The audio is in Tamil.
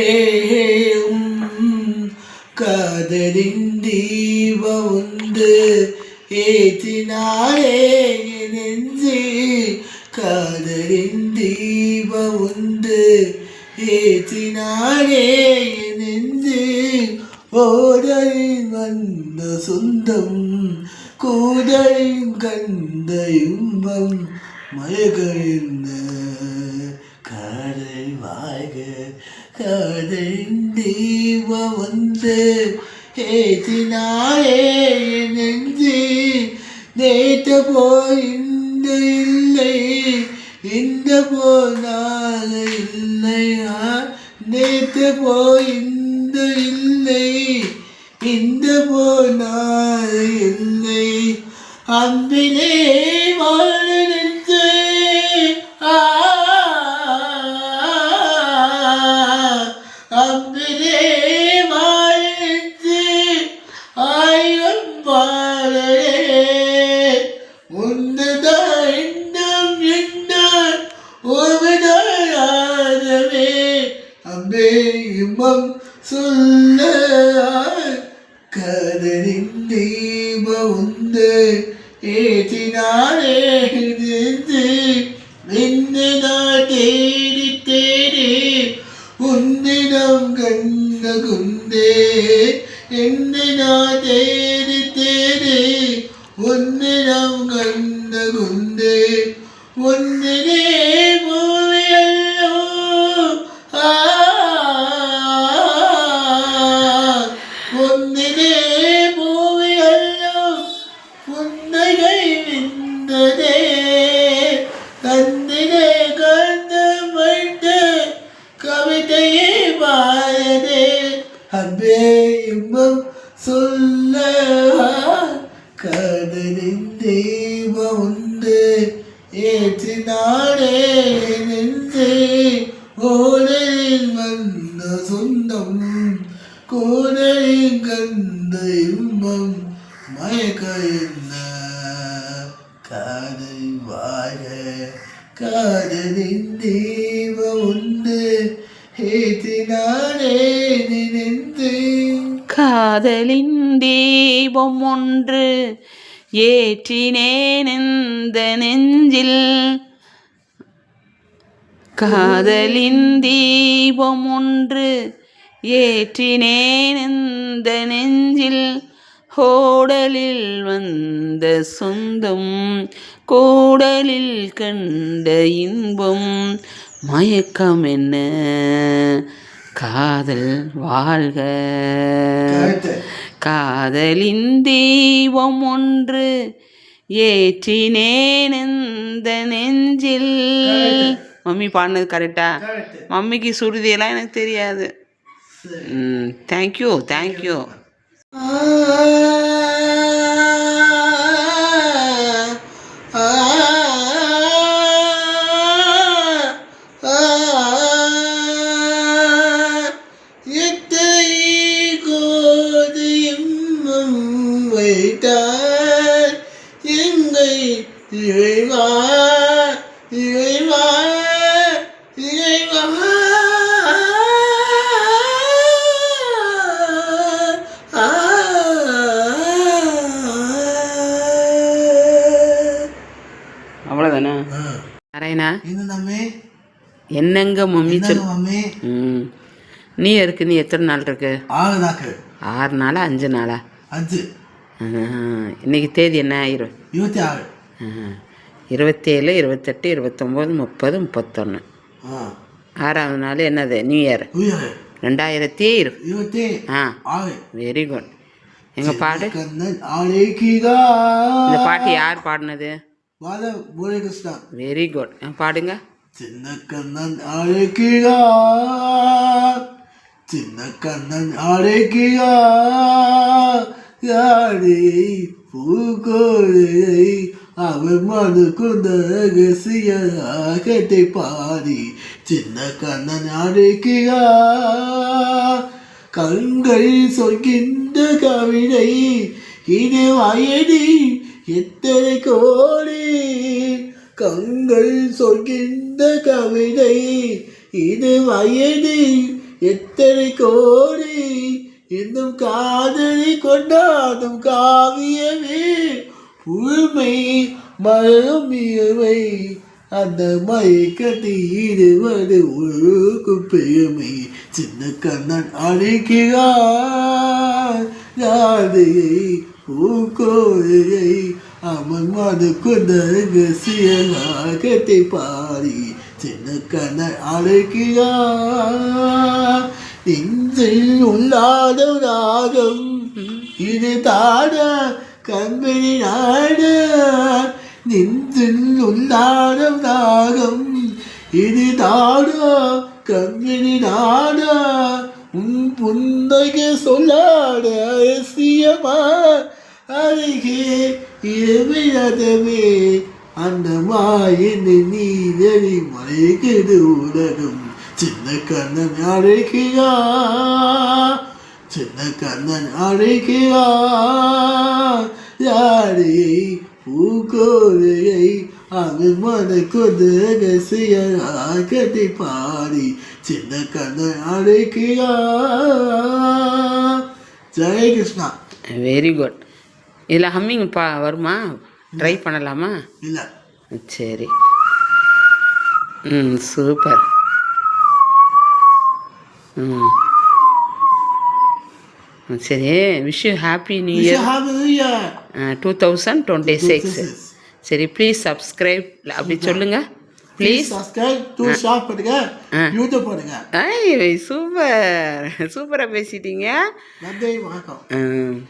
ஏம் காதலின் தீப உண்டு ஏத்தினாரே நெஞ்சு காதலின் தீப உண்டு ஏத்தினாரே ഓടലിൽ വന്ന സ്വന്തം കൂടലിൽ കണ്ട ഇമ്പം മഴകഴിന്ന് காதல் வாழ்க காதலின் தீப வந்து ஏற்றினாயே என் நெஞ்சு நேற்று போல் இந்த இல்லை இந்த போல் நாளை இல்லையா நேற்று போல் இந்த இல்லை. இந்த போனார் இல்லை. அன்பிலே வாழ ஏற்றினாரே நின்று நின்று தேடி தேடி உன்னிடம் கண்ட குந்தே என்னினா தேடி தேடி உன்னிடம் கண்ட குந்தே இன்பம் சொல்ல கடலின் தெய்வம் உண்டு ஏற்றினாடே நெஞ்சே ஓடலில் வந்த சொந்தம் கோடலில் கந்த இன்பம் மயக்க என்ன காதல் வாழ காதலின் தெய்வம் உண்டு ஏற்றினாடே நினைந்து காதலின் தீபம் ஒன்று ஏற்றினேனெந்த நெஞ்சில். காதலின் தீபம் ஒன்று ஏற்றினேனெந்த நெஞ்சில். ஹோடலில் வந்த சொந்தம் கோடலில் கண்ட இன்பம் மயக்கம் என்ன? காதல் வாழ்க. காதலின் தீபம் ஒன்று ஏற்றினேன் இந்த நெஞ்சில். மம்மி பாடினது கரெக்டா. மம்மிக்கு சுருதியெல்லாம் எனக்கு தெரியாது. ம் தேங்க்யூ தேங்க்யூ இறைவா இறைவா அவ்வளோதானே நாராயணா என்னங்க மம்மி என்ன சொல் மம்மி ம். நீ இருக்கு நீ எத்தனை நாள் இருக்கு? ஆறு நாளா அஞ்சு நாளா? அஞ்சு. ஆஹ், இன்னைக்கு தேதி என்ன இரு? இருபத்தி ஆறு. இருபத்தேழு இருபத்தெட்டு இருபத்தொம்போது முப்பது முப்பத்தொன்று ஆறாவது நாள் என்னது? நியூ இயர் ரெண்டாயிரத்தி இரு. இருபத்தி ஆ. வெரி குட் எங்கள் பாடு இந்த பாட்டு யார் பாடினது? வெரி குட் பாடுங்க. சின்ன கண்ணன் அழைக்கிறா சின்ன கண்ணன் அழைக்கிறா யாரே பூகோழை அவர் மனு கொண்ட ரகசிய ராகத்தை பாடி சின்ன கண்ணன் அழைக்கிறா கண்கள் சொல்கின்ற கவிதை இது வயதி எத்தனை கோடி? கண்கள் சொல்கின்ற கவிதை இது வயது எத்தனை கோடி? இன்னும் காதலி கொண்டாடும் காவியமே உரிமை மரம் இயவை அந்த மயக்கத்தை ஈடுவது ஒழுக்கும் பெருமை. சின்ன கண்ணன் அழைக்கிறார் ராதையை பூக்கோழையை அவன் மது கொண்ட ரகசியத்தை பாடி. சின்ன கண்ணன் அழைக்கிறார் நெஞ்சில் உள்ளாத ராகம் இது தாட கண்மணி நாட நெஞ்சில் உள்ளாத ராகம் இது தாட கண்மணி நாட உன் புன்னகை சொல்லாட ரகசியமா அருகே இரவியதவே அந்த மாயின் நீதறி மயக்குது உலகம் சின்ன கண்ணன் அழைக்கிறா சின்ன கண்ணன் அழைக்கிறா யாரையை பூக்கோரையை அவன் மன கொண்டு ரகசியத்தை பாடி சின்ன கண்ணன் அழைக்கிறா ஜெய கிருஷ்ணா வெரி குட் இதில் ஹம்மிங் பா வருமா ட்ரை பண்ணலாமா இல்லை சரி ம் சூப்பர் சரி. Wish you happy new year. Two thousand twenty six சரி ப்ளீஸ் சப்ஸ்கிரைப் அப்படி சொல்லுங்க. Please super. சூப்பராக பேசிட்டீங்க. நன்றி வணக்கம். ம்.